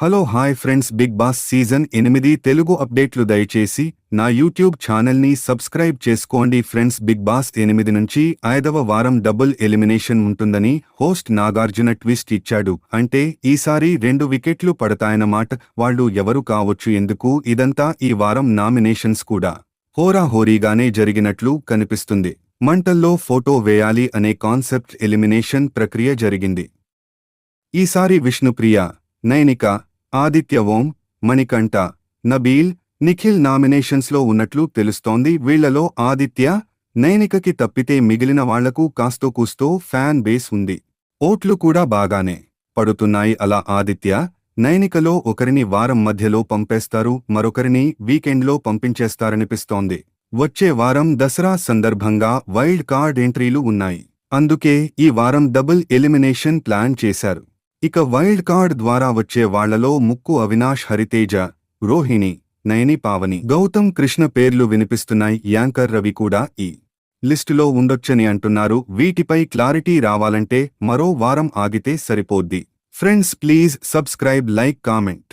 Hello hi friends. Big boss season ఎనిమిది తెలుగు అప్డేట్లు దయచేసి నా యూట్యూబ్ ఛానల్ని సబ్స్క్రైబ్ చేసుకోండి ఫ్రెండ్స్. బిగ్ బాస్ ఎనిమిది నుంచి ఐదవ వారం డబుల్ ఎలిమినేషన్ ఉంటుందని హోస్ట్ నాగార్జున ట్విస్ట్ ఇచ్చాడు. అంటే ఈసారి రెండు వికెట్లు పడతాయన్నమాట వాళ్ళు ఎవరు కావచ్చు ఎందుకు? ఇదంతా ఈ వారం నామినేషన్స్ కూడా హోరాహోరీగానే జరిగినట్లు కనిపిస్తుంది. మంటల్లో ఫోటో వేయాలి అనే కాన్సెప్ట్ ఎలిమినేషన్ ప్రక్రియ జరిగింది. ఈసారి విష్ణుప్రియ నైనిక ఆదిత్య ఓం మణికంఠ నబీల్ నిఖిల్ నామినేషన్స్లో ఉన్నట్లు తెలుస్తోంది. వీళ్ళలో ఆదిత్య నైనికకి తప్పితే మిగిలిన వాళ్ళకు కాస్తో కూస్తో ఫ్యాన్ బేస్ ఉంది. ఓట్లు కూడా బాగానే పడుతున్నాయి అలా ఆదిత్య నైనికలో ఒకరిని వారం మధ్యలో పంపేస్తారు మరొకరిని వీకెండ్లో పంపించేస్తారనిపిస్తోంది. వచ్చే వారం దసరా సందర్భంగా వైల్డ్ కార్డ్ ఎంట్రీలు ఉన్నాయి. అందుకే ఈ వారం డబుల్ ఎలిమినేషన్ ప్లాన్ చేశారు. ఇక వైల్డ్ కార్డ్ ద్వారా వచ్చే వాళ్ళలో ముక్కు అవినాష్ హరితేజ రోహిణి నయని పావని గౌతమ్ కృష్ణ పేర్లు వినిపిస్తున్నాయి యాంకర్ రవి కూడా ఈ లిస్టులో ఉండొచ్చని అంటున్నారు. వీటిపై క్లారిటీ రావాలంటే మరో వారం ఆగితే సరిపోద్ది. Friends please subscribe like comment.